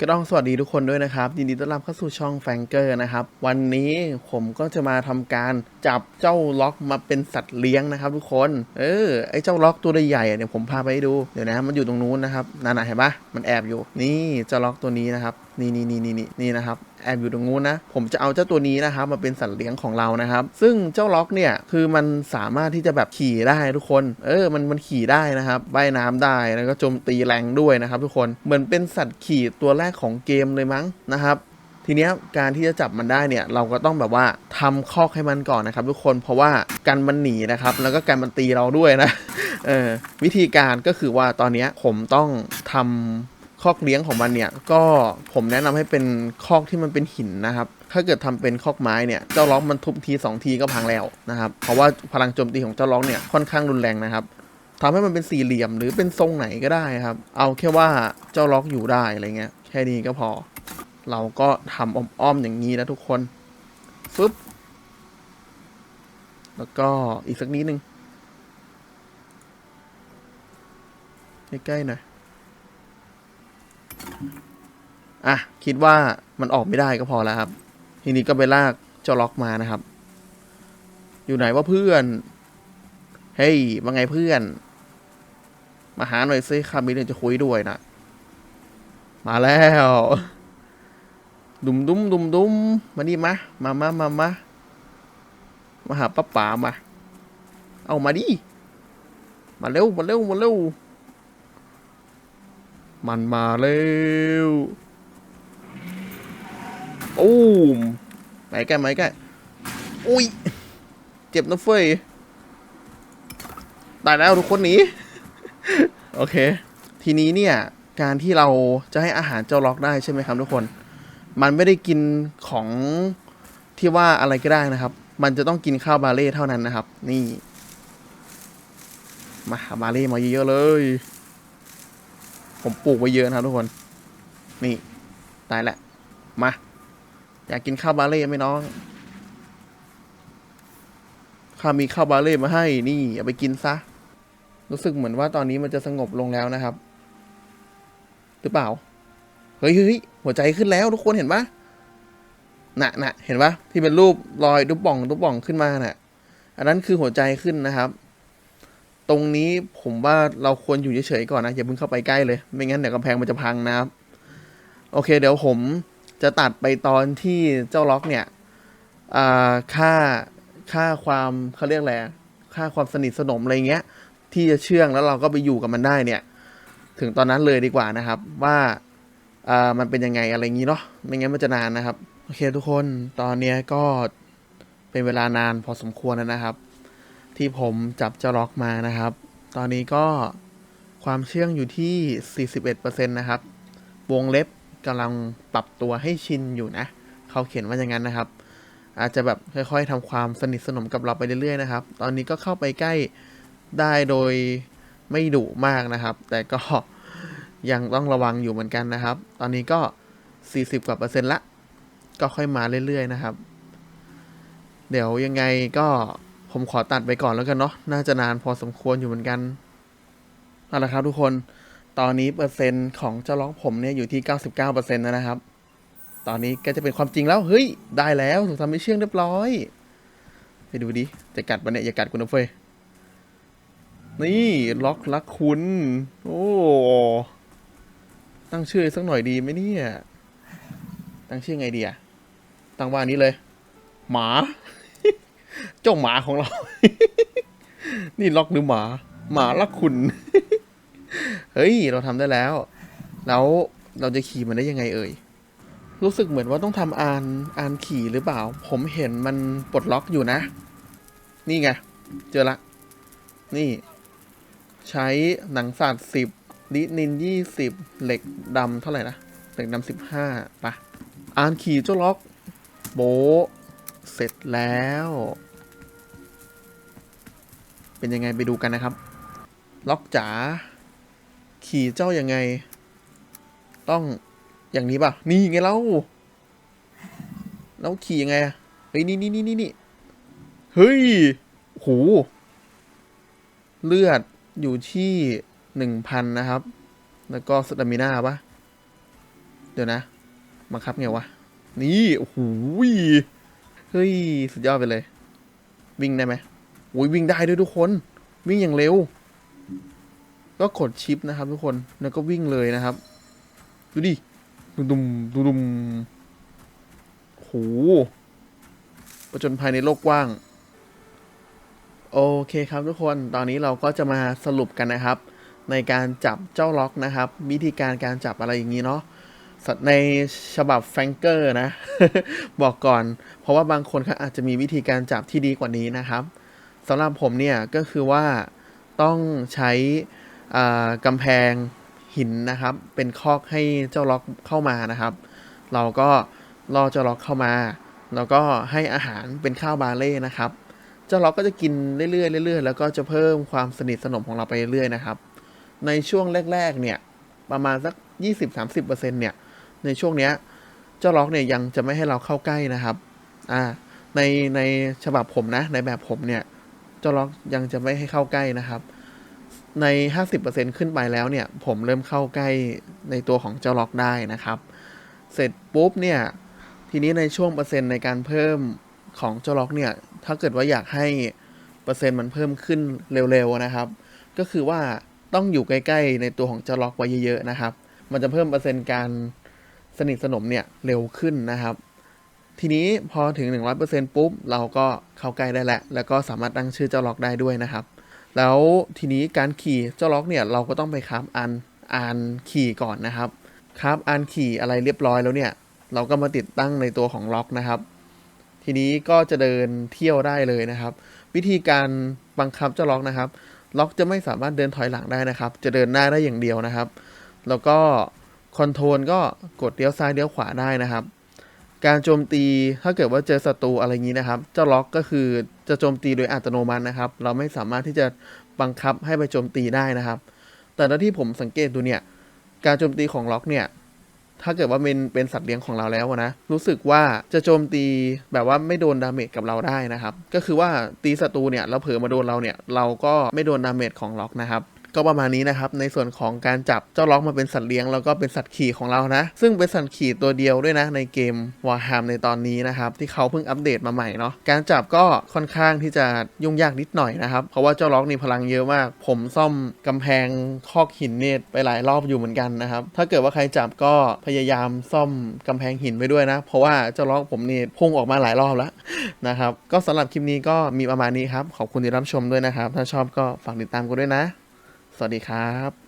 ก็ต้องสวัสดีทุกคนด้วยนะครับ ยินดีต้อนรับเข้าสู่ช่องแฟงเกอร์นะครับ วันนี้ผมก็จะมาทำการจับเจ้าล็อกมาเป็นสัตว์เลี้ยงนะครับ ทุกคน เออไอเจ้าล็อกตัวใหญ่เดี๋ยวผมพาไปดูเดี๋ยวนะมันอยู่ตรงนู้นนะครับนั่นๆเห็นปะมันแอบอยู่ นี่เจ้าล็อกตัวนี้นะครับ นี่นี่นี่นี่นี่นี่นะครับแอบอยู่ตรงนู้นนะ ผมจะเอาเจ้าตัวนี้นะครับมาเป็นสัตว์เลี้ยงของเรานะครับ ซึ่งเจ้าล็อกเนี่ยคือมันสามารถที่จะแบบขี่ได้ทุกคน เออ มันมันขี่ได้นะครับว่ายน้ำได้แล้วก็โจมตีแรงด้วยนะครับทุกคน เหมือนเป็นสัตว์ขี่ตัวแรกของเกมเลยมั้งนะครับทีนี้การที่จะจับมันได้เนี่ยเราก็ต้องแบบว่าทำคอกให้มันก่อนนะครับ ทุกคนเพราะว่ากันมันหนีนะครับ แล้วก็กันมันตีเราด้วยนะเออวิธีการก็คือว่าตอนนี้ผมต้องทำ คอกเลี้ยงของมันเนี่ยก็ผมแนะนำให้เป็นคอกที่มันเป็นหินนะครับ ถ้าเกิดทำเป็นคอกไม้เนี่ยเจ้าล็อกมันทุบทีสองทีก็พังแล้วนะครับ เพราะว่าพลังโจมตีของเจ้าล็อกเนี่ยค่อนข้างรุนแรงนะครับทำให้มันเป็นสี่เหลี่ยมหรือเป็นทรงไหนก็ได้ครับ เอาแค่ว่าเจ้าล็อกอยู่ได้อะไรเงี้ยแค่นี้ก็พอ เราก็ทำอ้อมๆอย่างนี้นะทุกคนฟึบแล้วก็อีกสักนิดนึงใกล้ๆหน่อย อะ คิดว่ามันออกไม่ได้ก็พอแล้วครับ ทีนี้ก็ไปลากเจ้าล็อกมานะครับ อยู่ไหนว่าเพื่อน เฮ้ยว่าไงเพื่อน มาหาหน่อยซิข้ามีเรื่องจะคุยด้วยนะมาแล้วดุมดุมดุมดุมมานี่มามามามามามาหาป้าป๋ามา เอามาดิ มาเร็ว มาเร็ว มาเร็ว มันมาเร็วโอ้มไหนแกไหนแกอุ้ย เจ็บนะเฟยตายแล้วทุกคนหนีโอเค ทีนี้เนี่ย การที่เราจะให้อาหารเจ้าล็อกได้ใช่ไหมครับทุกคน มันไม่ได้กินของที่ว่าอะไรก็ได้นะครับ มันจะต้องกินข้าวบาเล่เท่านั้นนะครับ นี่ มาหาบาเล่มาเยอะๆเลย ผมปลูกไว้เยอะนะครับทุกคน นี่ตายแหละมา อยากกินข้าวบาเล่ไหมน้องข้ามีข้าวบาเล่มาให้นี่เอาไปกินซะ รู้สึกเหมือนว่าตอนนี้มันจะสงบลงแล้วนะครับ หรือเปล่า เฮ้ยเฮ้ยหัวใจขึ้นแล้วทุกคนเห็นปะน่ะน่ะเห็นปะที่เป็นรูปรอยรูปป่องรูปป่องขึ้นมาน่ะ อันนั้นคือหัวใจขึ้นนะครับ ตรงนี้ผมว่าเราควรอยู่เฉยๆก่อนนะ อย่าเพิ่งเข้าไปใกล้เลย ไม่งั้นเดี๋ยวกำแพงมันจะพังนะครับ โอเค เดี๋ยวผมจะตัดไปตอนที่เจ้าล็อกเนี่ยค่าค่าความเขาเรียกอะไรอะค่าความสนิทสนมอะไรเงี้ย ที่จะเชื่องแล้วเราก็ไปอยู่กับมันได้เนี่ย ถึงตอนนั้นเลยดีกว่านะครับ ว่ามันเป็นยังไงอะไรงี้เนาะไม่งั้นมันจะนานนะครับ โอเคทุกคนตอนนี้ก็เป็นเวลานานพอสมควรแล้วนะครับ ที่ผมจับเจ้าล็อกมานะครับ ตอนนี้ก็ความเชื่องอยู่ที่ 41%นะครับ วงเล็บกำลังปรับตัวให้ชินอยู่นะ เขาเขียนว่าอย่างนั้นนะครับ อาจจะแบบค่อยๆทำความสนิทสนมกับเราไปเรื่อยๆนะครับ ตอนนี้ก็เข้าไปใกล้ได้โดยไม่ดุมากนะครับ แต่ก็ยังต้องระวังอยู่เหมือนกันนะครับ ตอนนี้ก็ 40 กว่าเปอร์เซ็นต์ละ ก็ค่อยมาเรื่อยๆนะครับ เดี๋ยวยังไงก็ ผมขอตัดไปก่อนแล้วกันเนาะ น่าจะนานพอสมควรอยู่เหมือนกัน เอาละครับทุกคน ตอนนี้เปอร์เซ็นต์ของเจ้าล็อกผมเนี่ยอยู่ที่ 99%แล้วนะครับ ตอนนี้ก็จะเป็นความจริงแล้ว เฮ้ย ได้แล้วถูกทำให้เชื่องเรียบร้อย ไปดูดิ จะกัดปะเนี่ยอย่ากัดกูนะเฟยนี่ล็อกรักคุณ โอ้ ตั้งชื่อสักหน่อยดีไหมเนี่ย ตั้งชื่อไงดีอะตั้งว่านี้เลย หมา เจ้าหมาของเรา นี่ล็อกหรือหมา หมารักคุณ เฮ้ย เราทำได้แล้ว แล้วเราจะขี่มันได้ยังไงเอ่ย รู้สึกเหมือนว่าต้องทำอานอานขี่หรือเปล่า ผมเห็นมันปลดล็อกอยู่นะ นี่ไง เจอละ นี่ ใช้หนังสัตว์สิบลินินยี่สิบเหล็กดำเท่าไหร่นะ เหล็กดำสิบห้าปะอานขี่เจ้าล็อก โบ เสร็จแล้ว เป็นยังไงไปดูกันนะครับ ล็อกจ๋าขี่เจ้ายังไง ต้องอย่างนี้ป่ะ นี่ไงเราแล้วขี่ยังไงอะเฮ้ยนี่นี่นี่นี่นี่เฮ้ยโหเลือดอยู่ที่หนึ่งพันนะครับ แล้วก็สตามิน่าปะเดี๋ยวนะบังคับไงวะ นี่โอ้โหยเฮ้ย สุดยอดไปเลย วิ่งได้ไหม อุ้ยวิ่งได้ด้วยทุกคน วิ่งอย่างเร็ว ก็กดชิปนะครับ ทุกคนแล้วก็วิ่งเลยนะครับ ดูดิดุมดุมดุมดุมโอ้โหประจนภายในโลกกว้าง โอเคครับทุกคนตอนนี้เราก็จะมาสรุปกันนะครับ ในการจับเจ้าล็อกนะครับ วิธีการการจับอะไรอย่างนี้เนาะในฉบับแฟงเกอร์นะ บอกก่อน เพราะว่าบางคนเขาอาจจะมีวิธีการจับที่ดีกว่านี้นะครับ สำหรับผมเนี่ย ก็คือว่าต้องใช้กำแพงหินนะครับ เป็นคอกให้เจ้าล็อกเข้ามานะครับ เราก็ล่อเจ้าล็อกเข้ามา แล้วก็ให้อาหารเป็นข้าวบาเล่นะครับ เจ้าล็อกก็จะกินเรื่อยๆเรื่อยๆแล้วก็จะเพิ่มความสนิทสนมของเราไปเรื่อยๆนะครับ ในช่วงแรกๆเนี่ยประมาณสัก 20-30%เนี่ยในช่วงเนี้ยเจ้าล็อกเนี่ยยังจะไม่ให้เราเข้าใกล้นะครับอ่าในในฉบับผมนะในแบบผมเนี่ย เจ้าล็อกยังจะไม่ให้เข้าใกล้นะครับ ใน 50%ขึ้นไปแล้วเนี่ย ผมเริ่มเข้าใกล้ในตัวของเจ้าล็อกได้นะครับ เสร็จปุ๊บเนี่ย ทีนี้ในช่วงเปอร์เซ็นต์ในการเพิ่มของเจ้าล็อกเนี่ย ถ้าเกิดว่าอยากให้เปอร์เซ็นต์มันเพิ่มขึ้นเร็วๆนะครับ ก็คือว่าต้องอยู่ใกล้ๆในตัวของเจ้าล็อกไว้เยอะๆนะครับ มันจะเพิ่มเปอร์เซ็นต์การสนิทสนมเนี่ยเร็วขึ้นนะครับ ทีนี้พอถึง 100%ปุ๊บ เราก็เข้าใกล้ได้แหล้วแล้วก็สามารถตั้งชื่อเจ้าล็อกได้ด้วยนะครับ แล้วทีนี้การขี่เจ้าล็อกเนี่ยเราก็ต้องไปครับอันอ่านขี่ก่อนนะครับครับอ่านขี่อะไรเรียบร้อยแล้วเนี่ย เราก็มาติดตั้งในตัวของล็อกนะครับ ทีนี้ก็จะเดินเที่ยวได้เลยนะครับ วิธีการบังคับเจ้าล็อกนะครับ ล็อกจะไม่สามารถเดินถอยหลังได้นะครับ จะเดินหน้าได้อย่างเดียวนะครับ แล้วก็คอนโทรลก็กดเลี้ยวซ้ายเลี้ยวขวาได้นะครับ การโจมตีถ้าเกิดว่าเจอศัตรูอะไรอย่างนี้นะครับเจ้าล็อกก็คือจะโจมตีโดยอัตโนมัตินะครับ เราไม่สามารถที่จะบังคับให้ไปโจมตีได้นะครับ แต่ที่ผมสังเกตดูเนี่ยการโจมตีของล็อกเนี่ยถ้าเกิดว่าเป็นเป็นสัตว์เลี้ยงของเราแล้วนะ รู้สึกว่าจะโจมตีแบบว่าไม่โดนดาเมจกับเราได้นะครับ ก็คือว่าตีศัตรูเนี่ยเราเผลอมาโดนเราเนี่ย เราก็ไม่โดนดาเมจของล็อกนะครับ ก็ประมาณนี้นะครับในส่วนของการจับเจ้าล็อกมาเป็นสัตว์เลี้ยงแล้วก็เป็นสัตว์ขี่ของเรานะ ซึ่งเป็นสัตว์ขี่ตัวเดียวด้วยนะในเกม Warham ในตอนนี้นะครับที่เขาเพิ่งอัปเดตมาใหม่เนาะการจับก็ค่อนข้างที่จะยุ่งยากนิดหน่อยนะครับเพราะว่าเจ้าล็อกนี่พลังเยอะมาก ผมซ่อมกำแพงคอกหินเนี่ยไปหลายรอบอยู่เหมือนกันนะครับถ้าเกิดว่าใครจับก็พยายามซ่อมกำแพงหินไปด้วยนะ เพราะว่าเจ้าล็อกผมนี่พุ่งออกมาหลายรอบแล้วนะครับก็สำหรับคลิปนี้ก็มีประมาณนี้ครับขอบคุณที่รับชมด้วยนะครับ ถ้าชอบก็ฝากติดตามกันด้วยนะ สวัสดีครับ